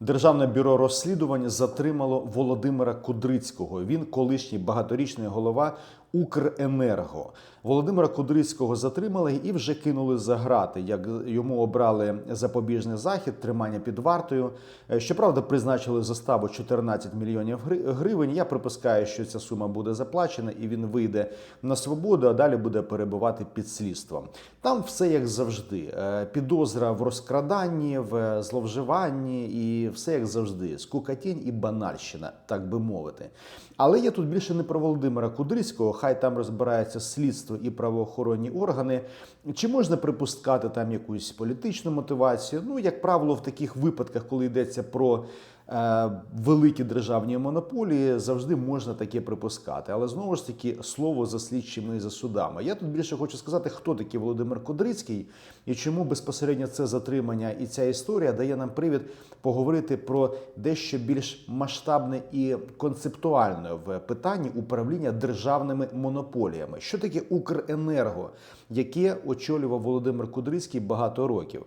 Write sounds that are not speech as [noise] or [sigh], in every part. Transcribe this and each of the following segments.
Державне бюро розслідувань затримало Володимира Кудрицького. Він колишній багаторічний голова Укренерго. Володимира Кудрицького затримали і вже кинули за грати. Як йому обрали запобіжний захід, тримання під вартою. Е, Щоправда, призначили заставу 14 мільйонів гривень. Я припускаю, що ця сума буде заплачена, і він вийде на свободу, а далі буде перебувати під слідством. Там все як завжди. Е, Підозра в розкраданні, в зловживанні і все як завжди. Скукатінь і банальщина, так би мовити. Але я тут більше не про Володимира Кудрицького, хай там розбирається слідство і правоохоронні органи. Чи можна припускати там якусь політичну мотивацію? Ну, як правило, в таких випадках, коли йдеться про великі державні монополії, завжди можна таке припускати. Але знову ж таки, слово за слідчими і за судами. Я тут більше хочу сказати, хто такий Володимир Кудрицький і чому безпосередньо це затримання і ця історія дає нам привід поговорити про дещо більш масштабне і концептуальне в питанні управління державними монополіями. Що таке Укренерго, яке очолював Володимир Кудрицький багато років?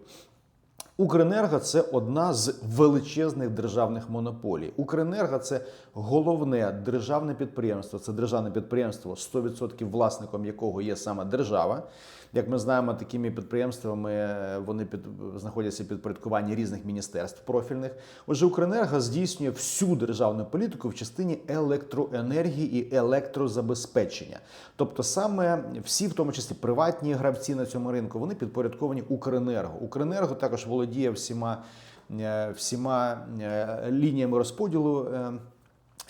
Укренерго це одна з величезних державних монополій. Укренерго це головне державне підприємство. Це державне підприємство, 100% власником якого є саме держава. Як ми знаємо, такими підприємствами е, вони під знаходяться в підпорядкуванні різних міністерств профільних. Отже, Укренерго здійснює всю державну політику в частині електроенергії і електрозабезпечення. Тобто, саме всі, в тому числі приватні гравці на цьому ринку, вони підпорядковані Укренерго. Укренерго також володіє всіма, е, всіма е, лініями розподілу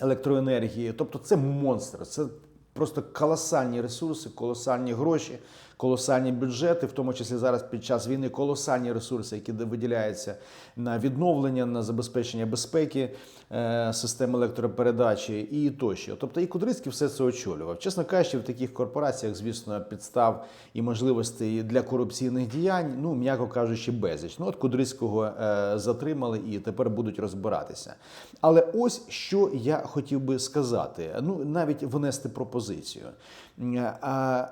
електроенергії. Тобто, це монстр, це просто колосальні ресурси, колосальні гроші, колосальні бюджети, в тому числі зараз під час війни колосальні ресурси, які виділяються на відновлення, на забезпечення безпеки е, системи електропередачі і тощо. Тобто і Кудрицький все це очолював. Чесно кажучи, в таких корпораціях, звісно, підстав і можливостей для корупційних діянь, ну м'яко кажучи, безліч. Ну от Кудрицького е, затримали і тепер будуть розбиратися. Але ось що я хотів би сказати: ну навіть внести пропозицію. Е, а,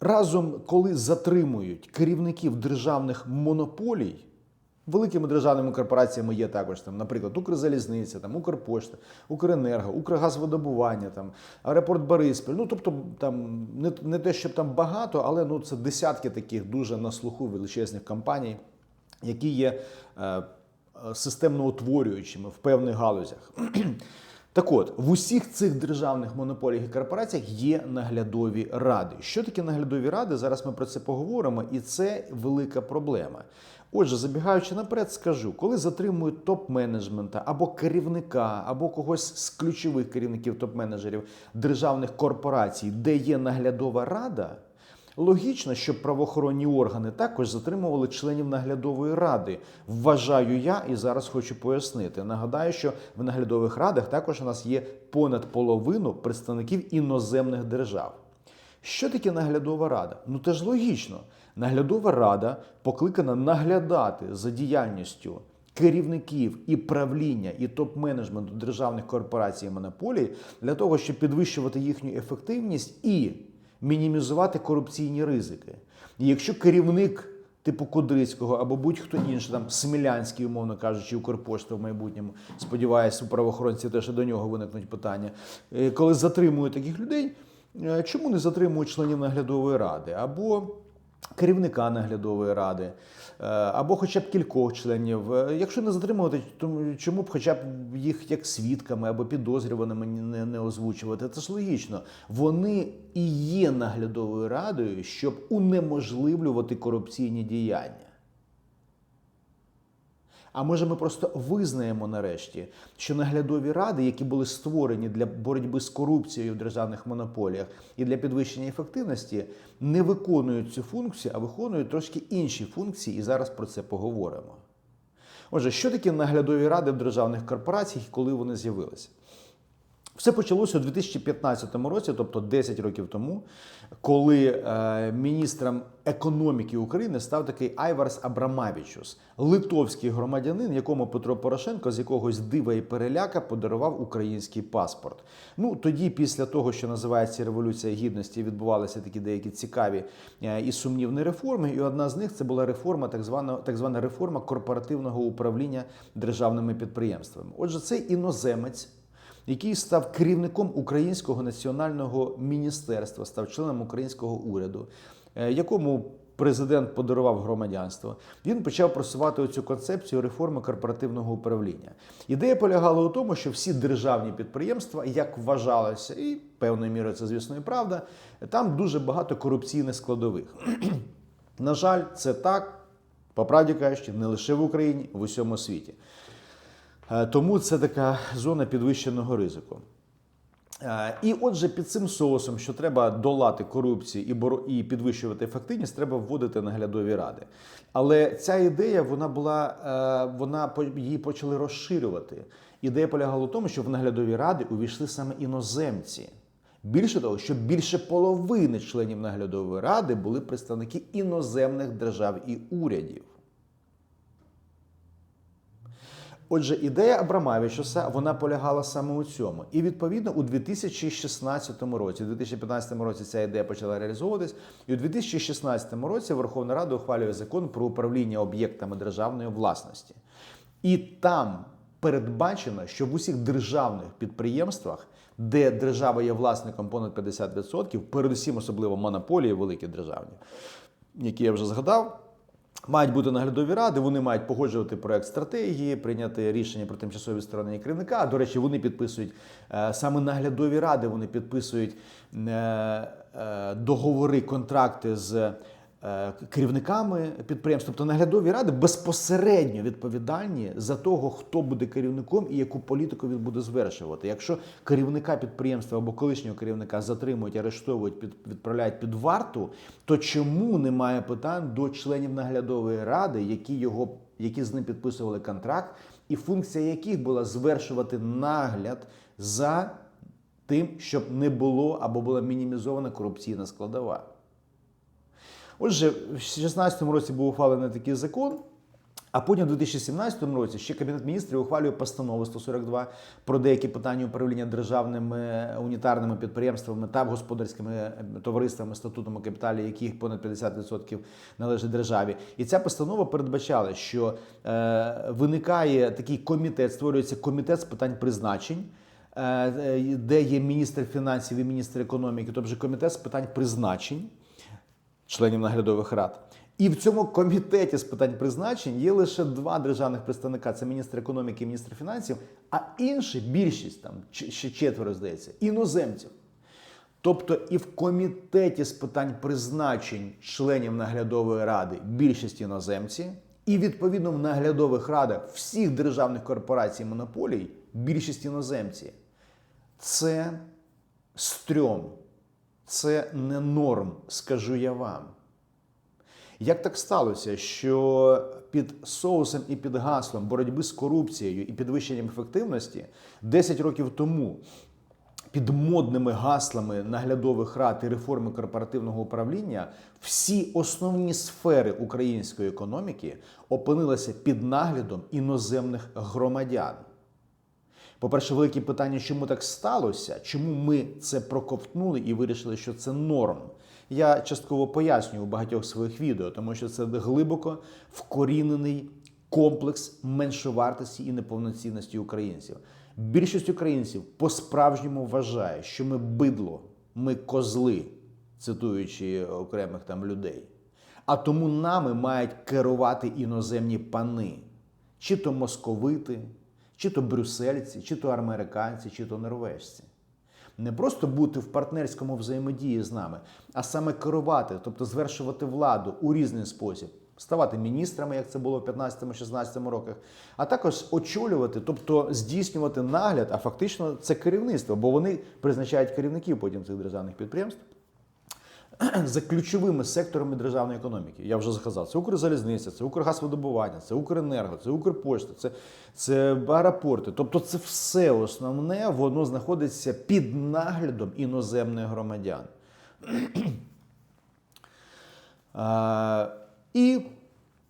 Разом, коли затримують керівників державних монополій, великими державними корпораціями є також там, наприклад, Укрзалізниця, там Укрпошта, Укренерго, Укргазвидобування, там аеропорт Бориспіль. Ну тобто, там не, не те, щоб там багато, але ну це десятки таких дуже на слуху величезних компаній, які є е, системно утворюючими в певних галузях. Так от, в усіх цих державних монополіях і корпораціях є наглядові ради. Що таке наглядові ради? Зараз ми про це поговоримо, і це велика проблема. Отже, забігаючи наперед, скажу, коли затримують топ-менеджмента або керівника, або когось з ключових керівників топ-менеджерів державних корпорацій, де є наглядова рада. Логічно, щоб правоохоронні органи також затримували членів наглядової ради. Вважаю я і зараз хочу пояснити. Нагадаю, що в наглядових радах також у нас є понад половину представників іноземних держав. Що таке наглядова рада? Ну теж логічно. Наглядова рада покликана наглядати за діяльністю керівників і правління і топ-менеджменту державних корпорацій і монополій для того, щоб підвищувати їхню ефективність і мінімізувати корупційні ризики. І якщо керівник типу Кудрицького або будь-хто інший, там Смілянський, умовно кажучи, Укрпошта в майбутньому, сподіваюся, у правоохоронців теж до нього виникнуть питання, е, коли затримують таких людей, е, чому не затримують членів наглядової ради або керівника наглядової ради, е, або хоча б кількох членів. Е, Якщо не затримувати, то чому б хоча б їх як свідками або підозрюваними не, не озвучувати? Це ж логічно. Вони і є наглядовою радою, щоб унеможливлювати корупційні діяння. А може ми просто визнаємо нарешті, що наглядові ради, які були створені для боротьби з корупцією в державних монополіях і для підвищення ефективності, не виконують цю функцію, а виконують трошки інші функції, і зараз про це поговоримо. Отже, що таке наглядові ради в державних корпораціях коли вони з'явилися? Все почалося у 2015 році, тобто 10 років тому, коли е, міністром економіки України став такий Айварс Абрамавічус, литовський громадянин, якому Петро Порошенко з якогось дива і переляка подарував український паспорт. Ну тоді, після того, що називається революція гідності, відбувалися такі деякі цікаві е, і сумнівні реформи. І одна з них це була реформа, так звана так звана реформа корпоративного управління державними підприємствами. Отже, цей іноземець який став керівником Українського національного міністерства, став членом українського уряду, е, якому президент подарував громадянство. Він почав просувати цю концепцію реформи корпоративного управління. Ідея полягала у тому, що всі державні підприємства, як вважалося, і певною мірою це звісно і правда, там дуже багато корупційних складових. [clears throat] На жаль, це так, по правді кажучи, не лише в Україні, в усьому світі. Е, Тому це така зона підвищеного ризику. Е, І отже, під цим соусом, що треба долати корупцію і боро- і підвищувати ефективність, треба вводити наглядові ради. Але ця ідея вона була, е, вона її почали розширювати. Ідея полягала в тому, що в наглядові ради увійшли саме іноземці. Більше того, що більше половини членів наглядової ради були представники іноземних держав і урядів. Отже, ідея Абрамавічуса вона полягала саме у цьому. І відповідно у 2016 році, у 2015 році ця ідея почала реалізовуватись, і у 2016 році Верховна Рада ухвалює закон про управління об'єктами державної власності. І там передбачено, що в усіх державних підприємствах, де держава є власником понад 50%, передусім особливо монополії великі державні, які я вже згадав. Мають бути наглядові ради, вони мають погоджувати проект стратегії, прийняти рішення про тимчасові відсторонення керівника. До речі, вони підписують е, саме наглядові ради, вони підписують е, е, договори, контракти з керівниками підприємств. Тобто наглядові ради безпосередньо відповідальні за того, хто буде керівником і яку політику він буде звершувати. Якщо керівника підприємства або колишнього керівника затримують, арештовують, під, відправляють під варту, то чому немає питань до членів наглядової ради, які його які з ним підписували контракт, і функція яких була звершувати нагляд за тим, щоб не було або була мінімізована корупційна складова. Отже, в 2016 році був ухвалений такий закон. А потім, у 2017 році, ще Кабінет міністрів ухвалює постанову 142 про деякі питання управління державними унітарними підприємствами та господарськими товариствами, статутами капіталі, яких понад 50% належить державі. І ця постанова передбачала, що е, виникає такий комітет, створюється комітет з питань призначень. е, Де є міністр фінансів і міністр економіки, тобто комітет з питань призначень членів наглядових рад. І в цьому комітеті з питань призначень є лише два державних представника: це міністр економіки і міністр фінансів, а інші більшість там ще четверо здається, іноземців. Тобто і в комітеті з питань призначень членів наглядової ради більшість іноземці, і відповідно в наглядових радах всіх державних корпорацій монополій більшість іноземці. Це стрьом, це не норм, скажу я вам. Як так сталося, що під соусом і під гаслом боротьби з корупцією і підвищенням ефективності 10 років тому під модними гаслами наглядових рад і реформи корпоративного управління всі основні сфери української економіки опинилися під наглядом іноземних громадян? По-перше, велике питання, чому так сталося, чому ми це проковтнули і вирішили, що це норм. Я частково пояснюю у багатьох своїх відео, тому що це глибоко вкорінений комплекс меншовартості і неповноцінності українців. Більшість українців по-справжньому вважає, що ми бидло, ми козли, цитуючи окремих там людей. А тому нами мають керувати іноземні пани, чи то московити, чи то брюссельці, чи то американці, чи то норвежці. Не просто бути в партнерському взаємодії з нами, а саме керувати, тобто звершувати владу у різний спосіб, ставати міністрами, як це було в 15-16 роках, а також очолювати, тобто здійснювати нагляд, а фактично це керівництво, бо вони призначають керівників потім цих державних підприємств [clears throat] за ключовими секторами державної економіки. Я вже сказав, це Укрзалізниця, це Укргазвидобування, це Укренерго, це Укрпошта, це, це аеропорти. Тобто, це все основне, воно знаходиться під наглядом іноземних громадян. [clears throat] А, і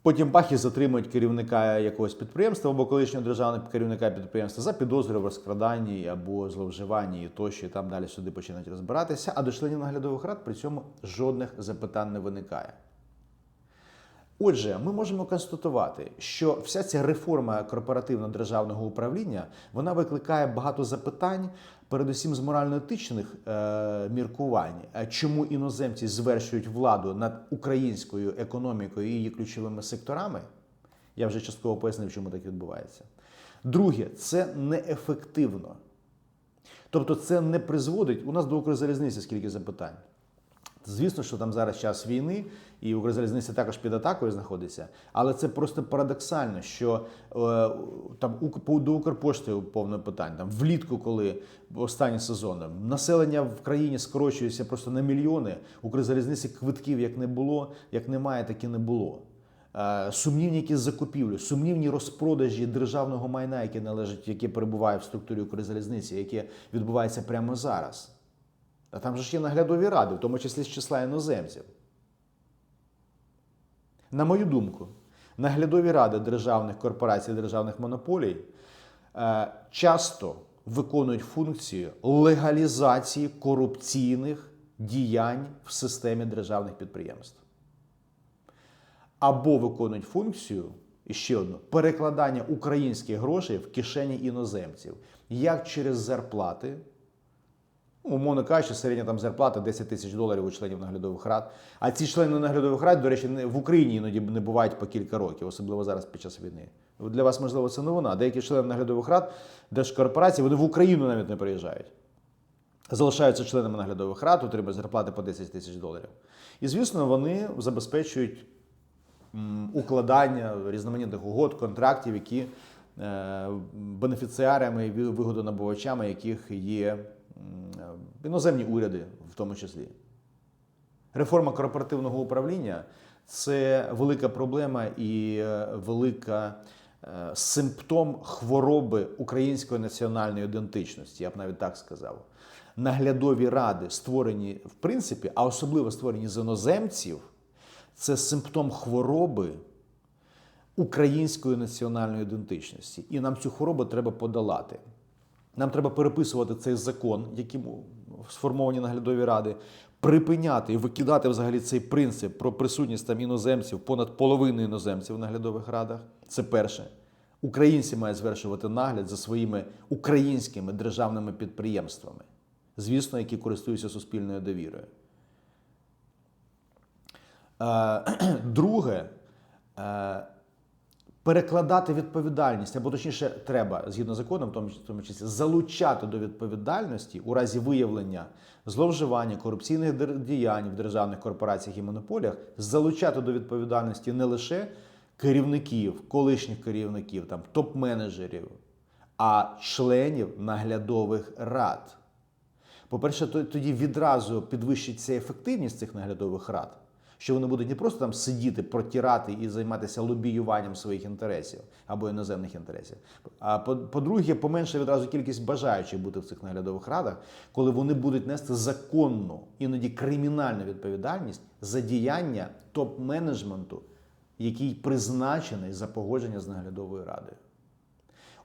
потім бах затримують керівника якогось підприємства або колишнього державного керівника підприємства за підозрою в розкраданні або зловживанні і тощо, і там далі суди починають розбиратися. А до членів наглядових рад при цьому жодних запитань не виникає. Отже, ми можемо констатувати, що вся ця реформа корпоративно-державного управління вона викликає багато запитань, передусім з морально-етичних е, міркувань, Е, чому іноземці звершують владу над українською економікою і її ключовими секторами. Я вже частково пояснив, чому так відбувається. Друге, це неефективно. Тобто, це не призводить. У нас до Укрзалізниці скільки запитань. Звісно, що там зараз час війни, і Укрзалізниця також під атакою знаходиться. Але це просто парадоксально, що е, там до Укрпошти повно питань. Там влітку, коли останні сезони, населення в країні скорочується просто на мільйони. Укрзалізниці квитків як не було, як немає, так і не було. Е, Сумнівні якісь закупівлі, сумнівні розпродажі державного майна, яке належить, яке перебуває в структурі Укрзалізниці, яке відбувається прямо зараз. А там же ж є наглядові ради, в тому числі з числа іноземців. На мою думку, наглядові ради державних корпорацій, державних монополій е, часто виконують функцію легалізації корупційних діянь в системі державних підприємств. Або виконують функцію, і ще одну, перекладання українських грошей в кишені іноземців, як через зарплати. Умовно кажучи, середня там зарплата 10 тисяч доларів у членів наглядових рад. А ці члени наглядових рад, до речі, в Україні іноді не бувають по кілька років, особливо зараз під час війни. Для вас, можливо, це новина. Деякі члени наглядових рад держкорпорацій, вони в Україну навіть не приїжджають. Залишаються членами наглядових рад, отримують зарплати по 10 тисяч доларів. І, звісно, вони забезпечують укладання різноманітних угод, контрактів, які е, бенефіціарами і вигодонабувачами, яких є іноземні уряди, в тому числі. Реформа корпоративного управління це велика проблема і е, велика е, симптом хвороби української національної ідентичності, я б навіть так сказав. Наглядові ради створені в принципі, а особливо створені з іноземців, це симптом хвороби української національної ідентичності. І нам цю хворобу треба подолати. Нам треба переписувати цей закон, яким сформовані наглядові ради, припиняти і викидати взагалі цей принцип про присутність там іноземців, понад половини іноземців в наглядових радах. Це перше. Українці мають звершувати нагляд за своїми українськими державними підприємствами, звісно, які користуються суспільною довірою. Е, [clears throat] Друге, е, перекладати відповідальність, або точніше, треба згідно з законом, в тому, числі, залучати до відповідальності у разі виявлення зловживання корупційних діянь в державних корпораціях і монополіях, залучати до відповідальності не лише керівників, колишніх керівників, там топ-менеджерів, а членів наглядових рад. По-перше, то- тоді відразу підвищиться ефективність цих наглядових рад, що вони будуть не просто там сидіти, протирати і займатися лобіюванням своїх інтересів або іноземних інтересів. А по- по-друге, поменше відразу кількість бажаючих бути в цих наглядових радах, коли вони будуть нести законну, іноді кримінальну відповідальність за діяння топ-менеджменту, який призначений за погодження з наглядовою радою.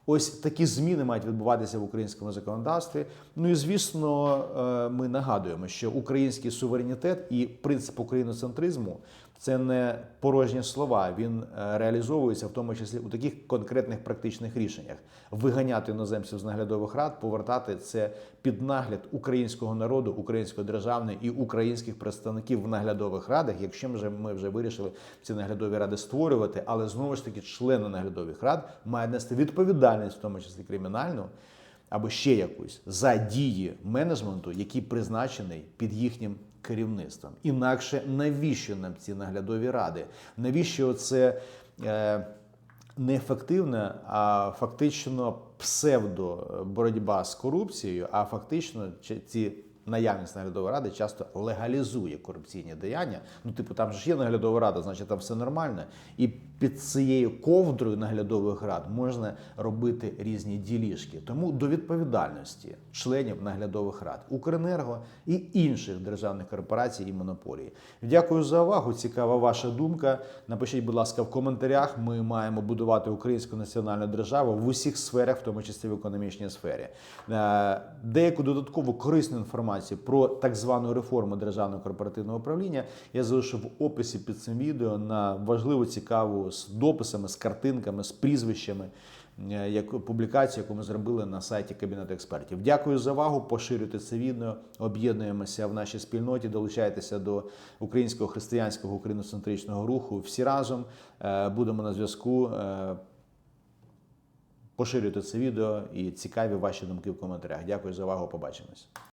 Ось такі зміни мають відбуватися в українському законодавстві. Ну і звісно, е, ми нагадуємо, що український суверенітет і принцип україноцентризму це не порожні слова. Він е, реалізовується в тому числі у таких конкретних практичних рішеннях: виганяти іноземців з наглядових рад, повертати це під нагляд українського народу, української державної і українських представників в наглядових радах. Якщо ми вже ми вже вирішили ці наглядові ради створювати, але знову ж таки члени наглядових рад мають нести відповідальність, в тому числі кримінальну. Або ще якусь за дії менеджменту, який призначений під їхнім керівництвом. Інакше навіщо нам ці наглядові ради? Навіщо це е, неефективна, а фактично псевдо боротьба з корупцією, а фактично ці наявність наглядової ради часто легалізує корупційні діяння. Ну, типу, там ж є наглядова рада, значить там все нормально. І під цією ковдрою наглядових рад можна робити різні діліжки. Тому до відповідальності членів наглядових рад Укренерго і інших державних корпорацій і монополій. Дякую за увагу. Цікава ваша думка. Напишіть, будь ласка, в коментарях. Ми маємо будувати українську національну державу в усіх сферах, в тому числі в економічній сфері. Е, Деяку додаткову корисну інформацію про так звану реформу державного корпоративного управління я залишу в описі під цим відео на важливу, цікаву з дописами, з картинками, з прізвищами. е, Як публікацію, яку ми зробили на сайті Кабінету експертів. Дякую за увагу. Поширюйте це відео, об'єднуємося в нашій спільноті, долучайтеся до українського християнського україноцентричного руху. Всі разом е, будемо на зв'язку. Е, Поширюйте це відео і цікаві ваші думки в коментарях. Дякую за увагу. Побачимось.